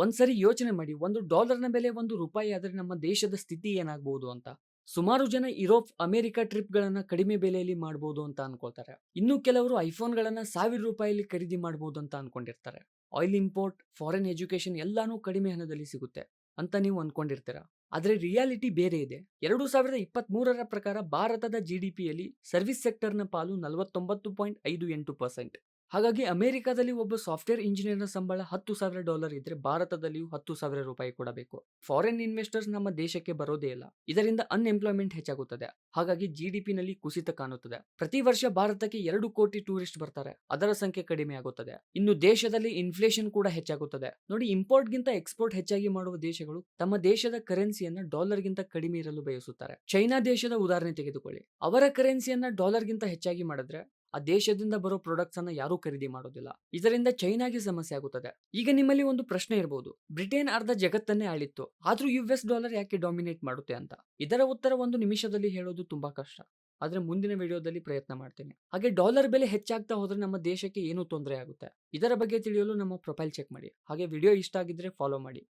ಒಂದ್ಸರಿ ಯೋಚನೆ ಮಾಡಿ, ಒಂದು ಡಾಲರ್ನ ಬೆಲೆ ಒಂದು ರೂಪಾಯಿ ಆದ್ರೆ ನಮ್ಮ ದೇಶದ ಸ್ಥಿತಿ ಏನಾಗಬಹುದು ಅಂತ. ಸುಮಾರು ಜನ ಯುರೋಪ್ ಅಮೆರಿಕ ಟ್ರಿಪ್ ಗಳನ್ನ ಕಡಿಮೆ ಬೆಲೆಯಲ್ಲಿ ಮಾಡಬಹುದು ಅಂತ ಅನ್ಕೊಳ್ತಾರೆ. ಇನ್ನು ಕೆಲವರು ಐಫೋನ್ ಗಳನ್ನ ಸಾವಿರ ರೂಪಾಯಿಲಿ ಖರೀದಿ ಮಾಡಬಹುದು ಅಂತ ಅನ್ಕೊಂಡಿರ್ತಾರೆ. ಆಯಿಲ್ ಇಂಪೋರ್ಟ್, ಫಾರಿನ್ ಎಜುಕೇಶನ್ ಎಲ್ಲಾನು ಕಡಿಮೆ ಹಣದಲ್ಲಿ ಸಿಗುತ್ತೆ ಅಂತ ನೀವು ಅನ್ಕೊಂಡಿರ್ತೀರಾ? ಆದ್ರೆ ರಿಯಾಲಿಟಿ ಬೇರೆ ಇದೆ. ಎರಡು ಸಾವಿರದ ಇಪ್ಪತ್ತ್ ಮೂರರ ಪ್ರಕಾರ ಭಾರತದ ಜಿಡಿಪಿಯಲ್ಲಿ ಸರ್ವಿಸ್ ಸೆಕ್ಟರ್ನ ಪಾಲು ನಲವತ್ತೊಂಬತ್ತು ಪಾಯಿಂಟ್ ಐದು ಎಂಟು ಪರ್ಸೆಂಟ್. ಹಾಗಾಗಿ ಅಮೆರಿಕದಲ್ಲಿ ಒಬ್ಬ ಸಾಫ್ಟ್ವೇರ್ ಇಂಜಿನಿಯರ್ನ ಸಂಬಳ ಹತ್ತು ಸಾವಿರ ಡಾಲರ್ ಇದ್ರೆ ಭಾರತದಲ್ಲಿಯೂ ಹತ್ತು ಸಾವಿರ ರೂಪಾಯಿ ಕೊಡಬೇಕು ಫಾರಿನ್ ಇನ್ವೆಸ್ಟರ್ಸ್ ನಮ್ಮ ದೇಶಕ್ಕೆ ಬರೋದೇ ಇಲ್ಲ. ಇದರಿಂದ ಅನ್ಎಂಪ್ಲಾಯ್ಮೆಂಟ್ ಹೆಚ್ಚಾಗುತ್ತದೆ. ಹಾಗಾಗಿ ಜಿಡಿಪಿ ನಲ್ಲಿ ಕುಸಿತ ಕಾಣುತ್ತದೆ. ಪ್ರತಿ ವರ್ಷ ಭಾರತಕ್ಕೆ ಎರಡು ಕೋಟಿ ಟೂರಿಸ್ಟ್ ಬರ್ತಾರೆ. ಅದರ ಸಂಖ್ಯೆ ಕಡಿಮೆ ಆಗುತ್ತದೆ. ಇನ್ನು ದೇಶದಲ್ಲಿ ಇನ್ಫ್ಲೇಷನ್ ಕೂಡ ಹೆಚ್ಚಾಗುತ್ತದೆ. ನೋಡಿ ಇಂಪೋರ್ಟ್ ಗಿಂತ ಎಕ್ಸ್ಪೋರ್ಟ್ ಹೆಚ್ಚಾಗಿ ಮಾಡುವ ದೇಶಗಳು ತಮ್ಮ ದೇಶದ ಕರೆನ್ಸಿಯನ್ನ ಡಾಲರ್ ಗಿಂತ ಕಡಿಮೆ ಇರಲು ಬಯಸುತ್ತಾರೆ. ಚೈನಾ ದೇಶದ ಉದಾಹರಣೆ ತೆಗೆದುಕೊಳ್ಳಿ. ಅವರ ಕರೆನ್ಸಿಯನ್ನ ಡಾಲರ್ ಗಿಂತ ಹೆಚ್ಚಾಗಿ ಮಾಡಿದ್ರೆ ಆ ದೇಶದಿಂದ ಬರೋ ಪ್ರಾಡಕ್ಟ್ಸ್ ಅನ್ನ ಯಾರೂ ಖರೀದಿ ಮಾಡೋದಿಲ್ಲ. ಇದರಿಂದ ಚೈನಾಗೆ ಸಮಸ್ಯೆ ಆಗುತ್ತದೆ. ಈಗ ನಿಮ್ಮಲ್ಲಿ ಒಂದು ಪ್ರಶ್ನೆ ಇರಬಹುದು ಬ್ರಿಟನ್ ಅರ್ಧ ಜಗತ್ತನ್ನೇ ಆಳಿತ್ತು. ಆದ್ರೂ ಯು ಎಸ್ ಡಾಲರ್ ಯಾಕೆ ಡಾಮಿನೇಟ್ ಮಾಡುತ್ತೆ ಅಂತ? ಇದರ ಉತ್ತರ ಒಂದು ನಿಮಿಷದಲ್ಲಿ ಹೇಳೋದು ತುಂಬಾ ಕಷ್ಟ. ಆದ್ರೆ ಮುಂದಿನ ವಿಡಿಯೋದಲ್ಲಿ ಪ್ರಯತ್ನ ಮಾಡ್ತೇನೆ. ಹಾಗೆ ಡಾಲರ್ ಬೆಲೆ ಹೆಚ್ಚಾಗ್ತಾ ಹೋದ್ರೆ ನಮ್ಮ ದೇಶಕ್ಕೆ ಏನು ತೊಂದರೆ ಆಗುತ್ತೆ? ಇದರ ಬಗ್ಗೆ ತಿಳಿಯಲು ನಮ್ಮ ಪ್ರೊಫೈಲ್ ಚೆಕ್ ಮಾಡಿ. ಹಾಗೆ ವಿಡಿಯೋ ಇಷ್ಟ ಆಗಿದ್ರೆ ಫಾಲೋ ಮಾಡಿ.